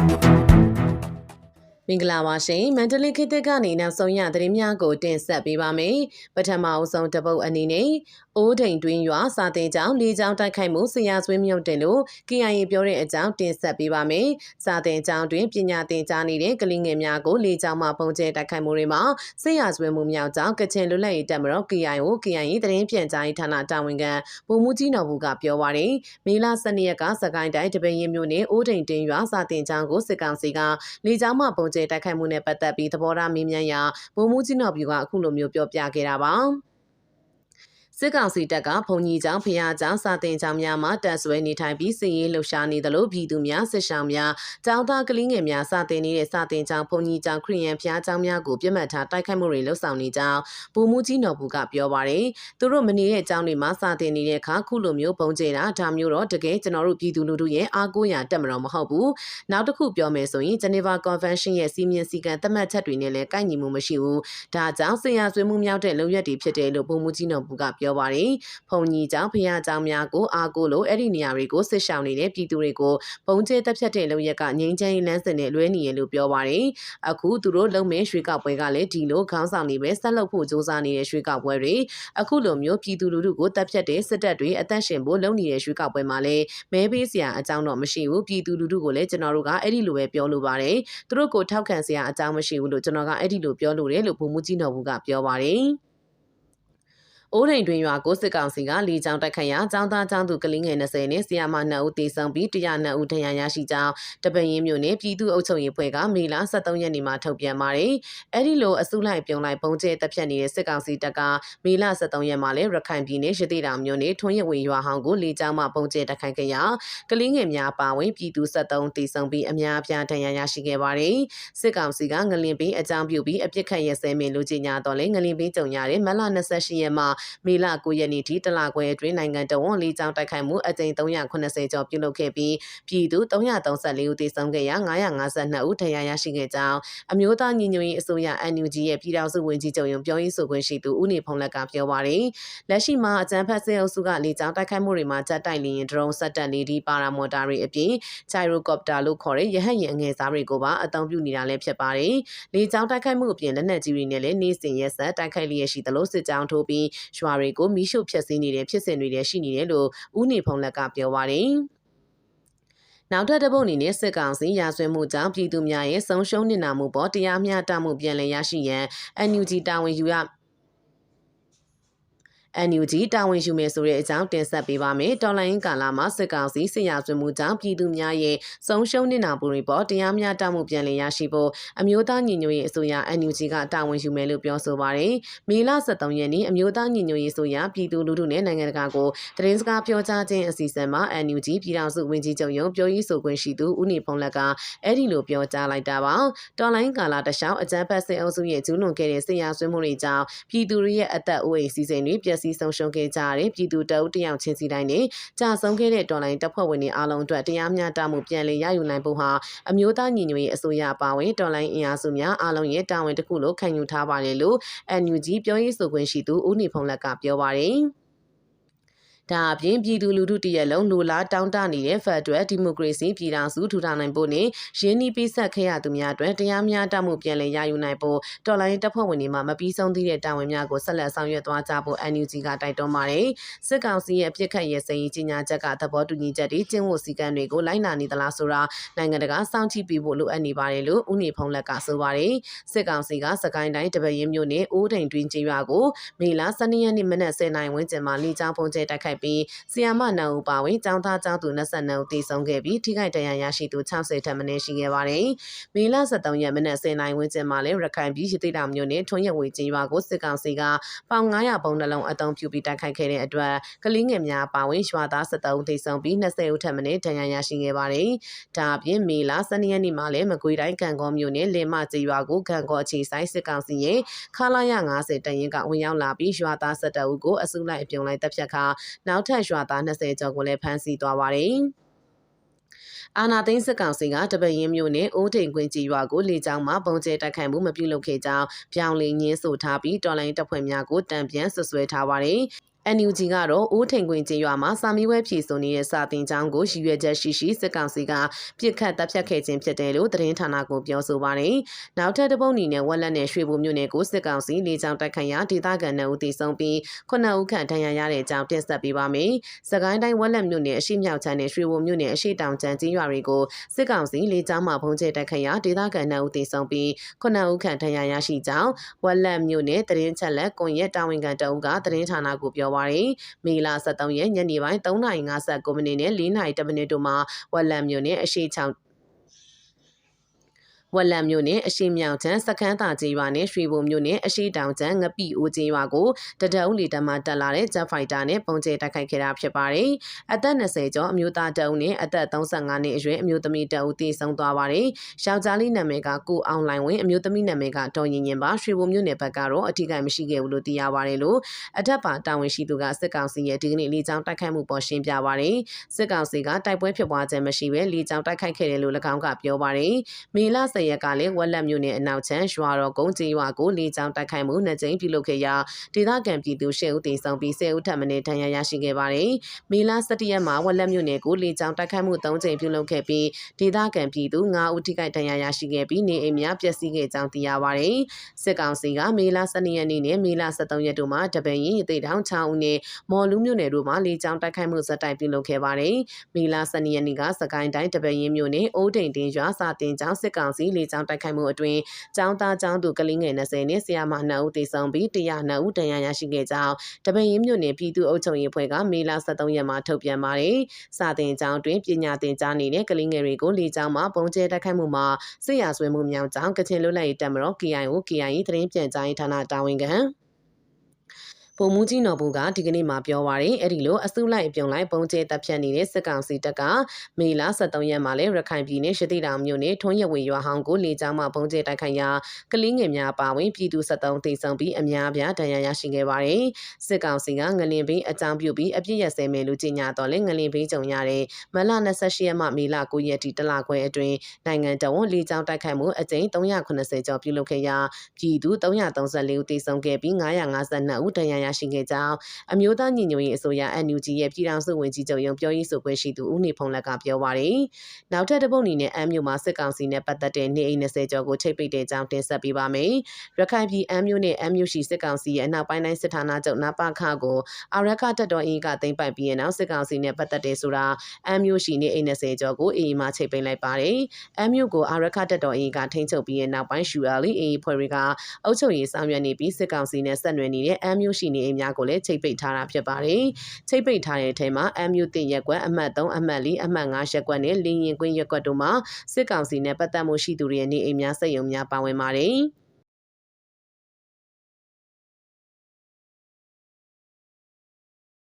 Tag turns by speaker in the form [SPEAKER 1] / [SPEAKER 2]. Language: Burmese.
[SPEAKER 1] Thank you. မင်္ဂလာပါရှင်မန္တလေးခေတ်သစ်ကနေနောက်ဆုံးရသတင်းများကိုတင်ဆက်ပေးပါမယ်ပထမအဆုံးတပုတ်အနေနဲ့အိုးဒိန်တွင်းရွာစာတင်ကြောင်းလေးချောင်းတိုက်ခိုက်မှုဆရာဆွေးမြုပ်တယ်လို့ KIA ပြောတဲ့အကြောင်းတင်ဆက်ပေးပါမယ်စာတင်ကြောင်းတွင်ပညာသင်ကြားနေတဲ့ကလေးငယ်များကိုလေးချောင်းမှပုံကျဲတိုက်ခိုက်မှုတွေမှာဆရာဆွေးမှုမြောက်ကြောင်းကချင်လွတ်လပ်ရေးတပ်မတော် KIO KIA သတင်းပြန်ကြားရေးဌာနတာဝန်ခံဗိုလ်မှူးကြီးနော်ဘူးကပြောပါရယ်မေလ12ရက်ကစကိုင်းတိုင်းတပင်းရင်မြို့နယ်အိုးဒိန်တွင်းရွာစာတင်ကြောင်းကိုစစ်ကောင်စီကလေးချောင်းမှပုံကျဲတိုက်ခိုက်မှုနဲ့ပတ်သက်ပြီးသဘောထားမေးမြန်းရာဗိုလ်မှူးကြီးနော်ဘူးကအခုလိုမျိုးပြောပြခဲ့တာပါ စစ်ကောင်စီတပ်ကဘုံကြီးကျောင်းဖျားကျောင်းစာတင်ကျောင်းများမှာတပ်ဆွဲနေထိုင်ပြီးစစ်ရေးလှုပ်ရှားနေသလိုပြည်သူများစစ်ဆောင်များကျောင်းသားကလေးငယ်များစာတင်နေတဲ့စာတင်ကျောင်းဘုံကြီးကျောင်းခရီးရန်ဖျားကျောင်းများကိုပြစ်မှတ်ထားတိုက်ခိုက်မှုတွေလှုပ်ဆောင်နေကြောင်းဗိုလ်မှူးကြီးနော်ဘူးကပြောပါရယ်သူတို့မနေတဲ့ကျောင်းတွေမှာစာတင်နေတဲ့အခါခုလိုမျိုးပုံကျဲတာဒါမျိုးတော့တကယ်ကျွန်တော်တို့ပြည်သူလူထုရဲ့အားကိုးရာတက်မတော်မဟုတ်ဘူးနောက်တစ်ခုပြောမယ်ဆိုရင် Geneva Convention ရဲ့စီမင်းစည်းကမ်းသတ်မှတ်ချက်တွေနဲ့လည်းကိုက်ညီမှုမရှိဘူးဒါကြောင့်ဆရာဆွေးမှုမြောက်တဲ့လုံရက်တွေဖြစ်တယ်လို့ဗိုလ်မှူးကြီးနော်ဘူးကပြောပါရယ်ဖုန်ကြီးကျောင်းဖျားကျောင်းများကိုအားကိုးလို့အဲ့ဒီနေရာတွေကိုဆစ်ဆောင်နေတဲ့ပြည်သူတွေကိုပုံကျဲတက်ဖြတ်တဲ့လုံရက်ကငိမ့်ချမ်းလန်းစင်နဲ့လွဲနေရလို့ပြောပါတယ်။အခုသူတို့လုံမဲ့ရွှေကောက်ပွဲကလည်းဒီလိုခေါင်းဆောင်နေပဲဆက်လုပ်ဖို့စ조사နေတဲ့ရွှေကောက်ပွဲတွေအခုလိုမျိုးပြည်သူလူထုကိုတက်ဖြတ်တဲ့စစ်တပ်တွေအသက်ရှင်ဖို့လုပ်နေတဲ့ရွှေကောက်ပွဲမှာလည်းမဲပေးစရာအကြောင်းတော့မရှိဘူးပြည်သူလူထုကိုလည်းကျွန်တော်တို့ကအဲ့ဒီလိုပဲပြောလိုပါတယ်။သူတို့ကိုထောက်ခံစရာအကြောင်းမရှိဘူးလို့ကျွန်တော်ကအဲ့ဒီလိုပြောလို့တယ်လို့ဗိုလ်မှူးကြီးတော်ဘူးကပြောပါတယ်။ အိုးထိန်တွင်ရွာကိုစစ်ကောင်စီကလီကြောင်တိုက်ခိုက်ရာចောင်းသားចောင်းသူကလေးငယ်20နဲ့ဆီယာမ2ဦးတေဆုံးပြီး102ဦးဒဏ်ရာရရှိကြောင်းတပင်းရင်းမြို့နယ်ပြည်သူ့အုပ်ချုပ်ရေးဖွဲ့ကမေလ23ရက်နေ့မှာထုတ်ပြန်ပါတယ်။အဲဒီလိုအစုလိုက်ပြုံလိုက်ပုံကျဲတပ်ဖြတ်နေတဲ့စစ်ကောင်စီတပ်ကမေလ23ရက်မှာလည်းရခိုင်ပြည်နယ်ရသေးတောင်မြို့နယ်ထွန်းရဝေရွာဟောင်းကိုလီကြောင်မှပုံကျဲတိုက်ခိုက်ခဲ့ရာကလေးငယ်များပါဝင်ပြည်သူ73တေဆုံးပြီးအများအပြားဒဏ်ရာရရှိခဲ့ပါတယ်။စစ်ကောင်စီကငလင်ပင်အကြောင်းပြုပြီးအပြစ်ခတ်ရဲစဲမင်းလူကြီးညာတော်လဲငလင်ပင်ကြုံရတဲ့မလ28ရက်မှာမေလ9ရက်နေ့ထိတလခွဲအတွင်းနိုင်ငံတော်ဝန်လေးကြောင်းတိုက်ခိုက်မှုအကြိမ်380ကျော်ပြုလုပ်ခဲ့ပြီးပြည်သူ334ဦးသေဆုံးခဲ့ရာ952ဦးဒဏ်ရာရရှိခဲ့ကြောင်းအမျိုးသားညီညွတ်ရေးအစိုးရ NUG ရဲ့ပြည်ထောင်စုဝန်ကြီးချုပ်ရုံးပြောရေးဆိုခွင့်ရှိသူဦးနေဖုံးလက်ကပြောပါရယ်လက်ရှိမှာအကြမ်းဖက်စစ်အုပ်စုကလေကြောင်းတိုက်ခိုက်မှုတွေမှာကြက်တိုက်လျင် drone စက်တက်နေဒီပါရာမော်တာတွေအပြင် gyrocopter လို့ခေါ်တဲ့ရဟတ်ယာဉ်အငယ်စားတွေကိုပါအသုံးပြုနေတာလည်းဖြစ်ပါတယ်လေကြောင်းတိုက်ခိုက်မှုအပြင်လက်နက်ကြီးတွေနဲ့လည်းနေစဉ်ရက်ဆက်တိုက်ခိုက်လျက်ရှိသလိုစစ်ကြောင်းထိုးပြီးရွာတွေကိုမီးရှို့ဖျက်ဆီးနေတဲ့ဖြစ်စဉ်တွေလည်းရှိနေတယ်လို့ဦးနေဖုံးလက်ကပြောပါတယ်နောက်ထပ်တစ်ပုတ်အနေနဲ့စစ်ကောင်စီရာဇဝတ်မှုကြောင့်ပြည်သူများရဲ့ဆုံးရှုံးနေတာမှုပေါ်တရားမျှတမှုပြန်လည်ရရှိရန် NUG တာဝန်ယူရ NUG တာဝန်ယူမယ်ဆိုတဲ့အကြောင်းတင်ဆက်ပေးပါမယ်။တော်လိုင်းကာလာမှာစစ်ကောင်စီဆရာဆွေးမှုကြောင့်ပြည်သူများရဲ့ဆုံးရှုံးနေတာပူရီပေါ်တရားမျှတမှုပြန်လည်ရရှိဖို့အမျိုးသားညီညွတ်ရေးအစိုးရ NUG ကတာဝန်ယူမယ်လို့ပြောဆိုပါတယ်။မေလ23ရက်နေ့အမျိုးသားညီညွတ်ရေးအစိုးရပြည်သူလူထုနဲ့နိုင်ငံတကာကိုသတင်းစကားပြောကြားခြင်းအစီအစဉ်မှာ NUG ပြည်ထောင်စုဝန်ကြီးချုပ်ရုံးပြောရေးဆိုခွင့်ရှိသူဦးနေဖုံးလက်ကအဲ့ဒီလိုပြောကြားလိုက်တာပါ။တော်လိုင်းကာလာတခြားအကြမ်းဖက်စစ်အုပ်စုရဲ့ကျူးလွန်ခဲ့တဲ့ဆရာဆွေးမှုတွေကြောင့်ပြည်သူတွေရဲ့အသက်အိုးအိမ်စီစဉ်တွေပျက်စီးဆုံးရှုံးခဲ့ကြတဲ့ပြည်သူတအုပ်တယောက်ချင်းစီတိုင်းနဲ့ကြာဆုံးခဲ့တဲ့တော်လိုင်းတပ်ဖွဲ့ဝင်တွေအားလုံးအတွက်တရားမျှတမှုပြန်လည်ရယူနိုင်ဖို့ဟာအမျိုးသားညီညွတ်ရေးအစိုးရပါဝင်တော်လိုင်းအင်အားစုများအားလုံးရဲ့တာဝန်တစ်ခုလို့ခံယူထားပါတယ်လို့ NUG ပြောရေးဆိုခွင့်ရှိသူဦးနေဖုံးလက်ကပြောပါတယ် ဒါအပြင်ပြည်သူလူထုတရက်လုံးလိုလားတောင်းတနေတဲ့ဖက်ဒရယ်ဒီမိုကရေစီပြည်ထောင်စုထူထောင်နိုင်ဖို့နဲ့ရင်းနှီးပေးဆက်ခဲ့ရသူများအတွက်တရားမျှတမှုပြန်လည်ရယူနိုင်ဖို့တော်လိုင်းတပ်ဖွဲ့ဝင်တွေမှမပြီးဆုံးသေးတဲ့တာဝန်များကိုဆက်လက်ဆောင်ရွက်သွားကြဖို့ NUG ကတိုက်တွန်းပါတယ်။စစ်ကောင်စီရဲ့အပြစ်ခတ်ရဲစရေးကြီးညာချက်ကသဘောတူညီချက်တွေကျင်းဝတ်စည်းကမ်းတွေကိုလိုက်နာနေသလားဆိုတာနိုင်ငံတကာစောင့်ကြည့်ပေးဖို့လိုအပ်နေပါတယ်လို့ဦးနေဖုံးလက်ကဆိုပါတယ်။စစ်ကောင်စီကစကိုင်းတိုင်းတပရင်မြို့နယ်အိုးထိန်တွင်ကျေးရွာကိုမေလ12ရက်နေ့မနက်10:00နာရီဝန်းကျင်မှာလေကြောင်းပုံကျဲတိုက်ခိုက်ပြီးဆီယာမနန်ဦးပါဝင်ចောင်းသားចောင်းသူ22ဦးတည်ဆုံခဲ့ပြီးထိခိုက်ဒဏ်ရာရရှိသူ60ထက်မနည်းရှိခဲ့ပါတယ်။မေလ23ရက်မနက်10:00နာရီဝန်းကျင်မှာလည်းရခိုင်ပြည်ရသေးတောင်မြို့နယ်ထွန်းရဝေကျေးရွာကိုစစ်ကောင်စီကပေါင်900ပုံနှလုံးအုံပြုပြီးတိုက်ခိုက်ခဲ့တဲ့အတွက်ကလေးငယ်များပါဝင်ရွာသား73ဦးတည်ဆုံပြီး20ဦးထက်မနည်းဒဏ်ရာရရှိခဲ့ပါတယ်။ဒါအပြင်မေလ12ရက်နေ့မှာလည်းမကွေးတိုင်းကံကောမြို့နယ်လင်မကျေးရွာကိုကံကောအခြေဆိုင်စစ်ကောင်စီရဲ့ခလာရ90တရင်ကဝင်ရောက်လာပြီးရွာသား72ဦးကိုအစုလိုက်အပြုံလိုက်တပ်ဖြတ်ခါနောက်ထပ်ရွာသား20ကျော်ကိုလည်းဖမ်းဆီးသွားပါတယ်။အာနာသိန်းစစ်ကောင်စီကတပရင်မြို့နယ်အိုးထိန်ကွင်းကြီးရွာကိုလေကြောင်းမှပုံကျဲတိုက်ခိုက်မှုမပြုလုပ်ခဲ့ကြောင်းပြောင်းလဲညင်းဆိုထားပြီးတော်လိုင်းတပ်ဖွဲ့များကိုတံပြန်ဆွဆွဲထားပါတယ် NUG ကတော့အိုးထိန်ခွင်ကျေးရွာမှာစာမီဝဲဖြည့်ဆိုနေတဲ့စာတင်ကျောင်းကိုရည်ရွယ်ချက်ရှိရှိစစ်ကောင်စီကပြစ်ခတ်တပ်ဖြတ်ခဲ့ခြင်းဖြစ်တယ်လို့သတင်းဌာနကိုပြောဆိုပါတယ်။နောက်ထပ်တစ်ပုတ်နီနဲ့ဝက်လက်နဲ့ရွှေဘုံမြို့နယ်ကိုစစ်ကောင်စီလေကြောင်းတိုက်ခိုက်ရာဒေသခံနှုတ်တီဆုံးပြီးခုနှစ်ဦးခန့်ဒဏ်ရာရတဲ့အကြောင်းတင်ဆက်ပေးပါမယ်။စကိုင်းတိုင်းဝက်လက်မြို့နယ်အရှိမြောက်ချမ်းနဲ့ရွှေဘုံမြို့နယ်အရှိတောင်ချမ်းကြီးရွာတွေကိုစစ်ကောင်စီလေကြောင်းမှဖုံးကျဲတိုက်ခိုက်ရာဒေသခံနှုတ်တီဆုံးပြီးခုနှစ်ဦးခန့်ဒဏ်ရာရရှိကြောင်းဝက်လက်မြို့နယ်သတင်းချက်လက်ကွန်ရက်တာဝန်ခံတအုပ်ကသတင်းဌာနကိုပြောပါရယ်။မေလ23ရက်ညနေပိုင်း3:59မိနစ်နဲ့4:00မိနစ်တို့မှာဝက်လံမြို့နယ်အရှိချောင်း ဝက်လက်မြို့နယ်အရှိမြောင်ချမ်းစခန်းသာကျေးရွာနဲ့ရွှေဘုံမြို့နယ်အရှိတောင်ချမ်းငပိအိုကျေးရွာကိုတဒအုပ်လီတမတက်လာတဲ့ဂျက်ဖိုက်တာနဲ့ပုံကျဲတိုက်ခိုက်ခဲ့တာဖြစ်ပါတယ်။အသက်20ကျော်အမျိုးသားတအုပ်နဲ့အသက်35နှစ်အရွယ်အမျိုးသမီးတအုပ်တည်ဆုံသွားပါတယ်။ယောက်ျားလေးနာမည်ကကိုအောင်လိုင်ဝင်းအမျိုးသမီးနာမည်ကဒေါ်ရင်ရင်ပါရွှေဘုံမြို့နယ်ဘက်ကတော့အထူးကမရှိခဲ့ဘူးလို့သိရပါတယ်လို့အထက်ပါတာဝန်ရှိသူကစစ်ကောင်စီရဲ့ဒီကနေ့လေကြောင်းတိုက်ခိုက်မှုပေါ်ရှင်းပြပါတယ်။စစ်ကောင်စီကတိုက်ပွဲဖြစ်ပွားခြင်းမရှိဘဲလေကြောင်းတိုက်ခိုက်ခဲ့တယ်လို့၎င်းကပြောပါတယ်။မေလ10ရက်ကလည်းဝက်လက်မြို့နယ်အနောက်ချမ်းရွာတော်ကုန်းကျေးရွာကိုလေကြောင်းတိုက်ခိုက်မှုနှစ်ကြိမ်ပြုလုပ်ခဲ့ရာဒေသခံပြည်သူရှစ်ဦးတေဆောင်ပြီး10ဦးထပ်မံဒဏ်ရာရရှိခဲ့ပါတယ်။မေလ17ရက်မှာဝက်လက်မြို့နယ်ကိုလေကြောင်းတိုက်ခိုက်မှု3ကြိမ်ပြုလုပ်ခဲ့ပြီးဒေသခံပြည်သူ9ဦးထိခိုက်ဒဏ်ရာရရှိခဲ့ပြီးနေအိမ်များပျက်စီးခဲ့ကြောင်းသိရပါတယ်။စစ်ကောင်စီကမေလ12ရက်နေ့နဲ့မေလ13ရက်တို့မှာတပင်ရင်တေတောင်6ဦးနဲ့မော်လူမြို့နယ်တို့မှာလေကြောင်းတိုက်ခိုက်မှုဇက်တိုက်ပြုလုပ်ခဲ့ပါတယ်။မေလ12ရက်နေ့ကစကိုင်းတိုင်းတပင်ရင်မြို့နယ်အိုးတိန်တင်ရွာစာတင်ကျောင်းစစ်ကောင်စီလေကြောင်းတိုက်ခိုက်မှုအတွင်းကျောင်းသားကျောင်းသူကလေးငယ်20နဲ့ဆရာမ2ဦးသေဆုံးပြီး102ဦးဒဏ်ရာရရှိခဲ့ကြောင်းတပင်ရင်မြို့နယ်ပြည်သူ့အုပ်ချုပ်ရေးဖွဲ့ကမေလ23ရက်မှာထုတ်ပြန်ပါတယ်။စာတင်ကျောင်းတွင်ပညာသင်ကြားနေတဲ့ကလေးငယ်တွေကိုလေကြောင်းမှာပုံကျဲတိုက်ခိုက်မှုမှာစစ်ရာဆွေးမှုမြောင်ကြောင်းကချင်လွတ်လပ်ရေးတပ်မတော် KIO KIA သတင်းပြန်ကြားရေးဌာနတာဝန်ခံ ပုံမူကြီးနော်ဘူးကဒီကနေ့မှပြောပါရယ်အဲ့ဒီလိုအစုလိုက်အပြုံလိုက်ပုံကျဲတပ်ဖြတ်နေတဲ့စစ်ကောင်စီတပ်ကမေလ23ရက်မှာလဲရခိုင်ပြည်နယ်ရှတိတောင်မြို့နယ်ထွန်းရဝေရွာဟောင်းကိုလေကြောင်းမှပုံကျဲတိုက်ခိုက်ရာကလင်းငယ်များပါဝင်ပြည်သူ73တိဆုံပြီးအများပြားဒဏ်ရာရရှိခဲ့ပါတယ်စစ်ကောင်စီကငလင်ဘင်းအကြောင်းပြုပြီးအပြစ်ရစဲမယ်လို့ကြေညာတော့လဲငလင်ဘင်းကြုံရတဲ့မလ28ရက်မှမေလ9ရက်ထိတလခွဲအတွင်းနိုင်ငံတော်ဝန်လေကြောင်းတိုက်ခိုက်မှုအကြိမ်380ကျော်ပြုလုပ်ခဲ့ရာပြည်သူ334ဦးတိဆုံခဲ့ပြီး952ဦးဒဏ်ရာရရှိခဲ့ကြောင်းအမျိုးသားညီညွတ်ရေးအစိုးရ NUG ရဲ့ပြည်ထောင်စုဝန်ကြီးချုပ်ရုံးပြောရေးဆိုခွင့်ရှိသူဦးနေဖုံးလက်ကပြောပါရယ်။နောက်ထပ်တစ်ပုတ်အနေနဲ့အမ်မြို့မှာစစ်ကောင်စီနဲ့ပတ်သက်တဲ့နေအိမ်20ကျော်ကိုချိတ်ပိတ်တဲ့ကြောင်းတင်ဆက်ပေးပါမယ်။ရခိုင်ပြည်အမ်မြို့နဲ့အမ်မြို့ရှိစစ်ကောင်စီရဲ့အနောက်ပိုင်းတိုင်းစစ်ဌာနချုပ်နာပါခကိုအာရခတက်တော်အင်ကသိမ့်ပိုက်ပြီးရနောက်စစ်ကောင်စီနဲ့ပတ်သက်တဲ့ဆိုတာအမ်မြို့ရှိနေအိမ်20ကျော်ကိုအေးမှချိတ်ပိတ်လိုက်ပါတယ်။အမ်မြို့ကိုအာရခတက်တော်အင်ကထိန်းချုပ်ပြီးရနောက်ပိုင်းရှူအလီအေးဖွဲ့တွေကအုပ်ချုပ်ရေးဆောင်ရွက်နေပြီးစစ်ကောင်စီနဲ့ဆက်နွယ်နေတဲ့အမ်မြို့ရှိနေအိမ်များကိုလည်းချိတ်ပိတ်ထားတာဖြစ်ပါတယ်။ချိတ်ပိတ်ထားတဲ့အထက်မှာအမ်ယူတင်ရက်ကွက်အမှတ်3အမှတ်4အမှတ်5ရက်ကွက်နဲ့လင်းရင်ကွင်းရက်ကွက်တို့မှာစစ်ကောင်စီနဲ့ပတ်သက်မှုရှိသူတွေရဲ့နေအိမ်များစက်ရုံများပါဝင်ပါတယ်။